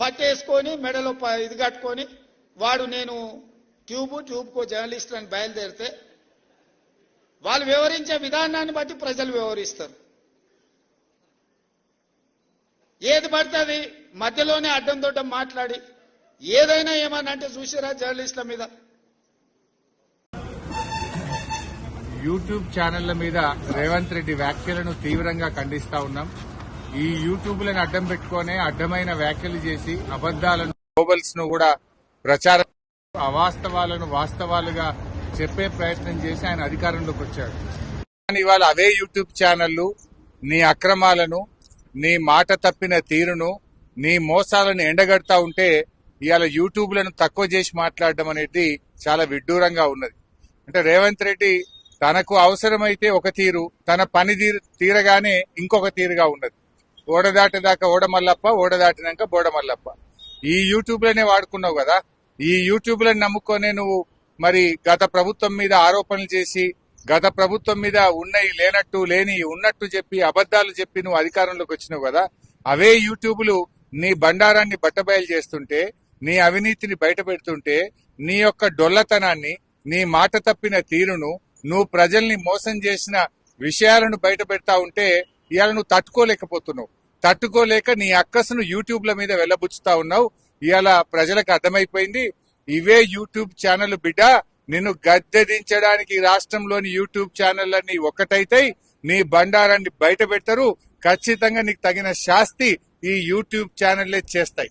పట్టేసుకొని మెడలో ప- ఇది కట్టుకొని వాడు నేను ట్యూబ్ ట్యూబ్కో జర్నలిస్ట్ అని బయలుదేరితే వాళ్ళు వివరించే విధానాన్ని బట్టి ప్రజలు వివరిస్తారు. ఏది పడితే అది మధ్యలోనే అడ్డం దొడ్డం మాట్లాడి ఏదైనా ఏమన్నా అంటే చూసిరా జర్నలిస్టుల మీద. యూట్యూబ్ ఛానళ్ళ మీద రేవంత్ రెడ్డి వ్యాఖ్యలను తీవ్రంగా ఖండిస్తా ఉన్నాం. ఈ యూట్యూబ్లను అడ్డం పెట్టుకునే అడ్డమైన వ్యాఖ్యలు చేసి అబద్దాలను గ్లోబల్స్ను కూడా ప్రచారం అవాస్తవాలను వాస్తవాలుగా చెప్పే ప్రయత్నం చేసి ఆయన అధికారంలోకి వచ్చాడు. కానీ ఇవాళ అవే యూట్యూబ్ ఛానళ్ళు నీ అక్రమాలను నీ మాట తప్పిన తీరును నీ మోసాలను ఎండగడతా ఉంటే ఇవాళ యూట్యూబ్లను తక్కువ చేసి మాట్లాడడం అనేది చాలా విడ్డూరంగా ఉన్నది. అంటే రేవంత్ రెడ్డి తనకు అవసరమైతే ఒక తీరు తన పని తీరు- తీరగానే ఇంకొక తీరుగా ఉన్నది. ఓడదాటేదాకా ఓడమల్లప్ప ఓడదాటినాక బోడమల్లప్ప. ఈ యూట్యూబ్లోనే వాడుకున్నావు కదా? ఈ యూట్యూబ్లను నమ్ముకొనే నువ్వు మరి గత ప్రభుత్వం మీద ఆరోపణలు చేసి గత ప్రభుత్వం మీద ఉన్నవి లేనట్టు లేని ఉన్నట్టు చెప్పి అబద్దాలు చెప్పి నువ్వు అధికారంలోకి వచ్చినావు కదా? అవే యూట్యూబ్లు నీ బండారాన్ని బట్టబయలు చేస్తుంటే నీ అవినీతిని బయట పెడుతుంటే నీ యొక్క డొల్లతనాన్ని నీ మాట తప్పిన తీరును నువ్వు ప్రజల్ని మోసం చేసిన విషయాలను బయట పెడతా ఉంటే ఇవాళ నువ్వు తట్టుకోలేకపోతున్నావు. తట్టుకోలేక నీ అక్కసును యూట్యూబ్ల మీద వెళ్ళబుచ్చుతా ఉన్నావు. ఇవాళ ప్రజలకు అర్థమైపోయింది. ఇవే యూట్యూబ్ ఛానల్ బిడ్డ నిన్ను గద్దెదించడానికి ఈ రాష్ట్రంలోని యూట్యూబ్ ఛానళ్ళన్నీ ఒక్కటైతాయి. నీ బండారాన్ని బయట పెడతారు. ఖచ్చితంగా నీకు తగిన శాస్తి ఈ యూట్యూబ్ ఛానళ్ళే చేస్తాయి.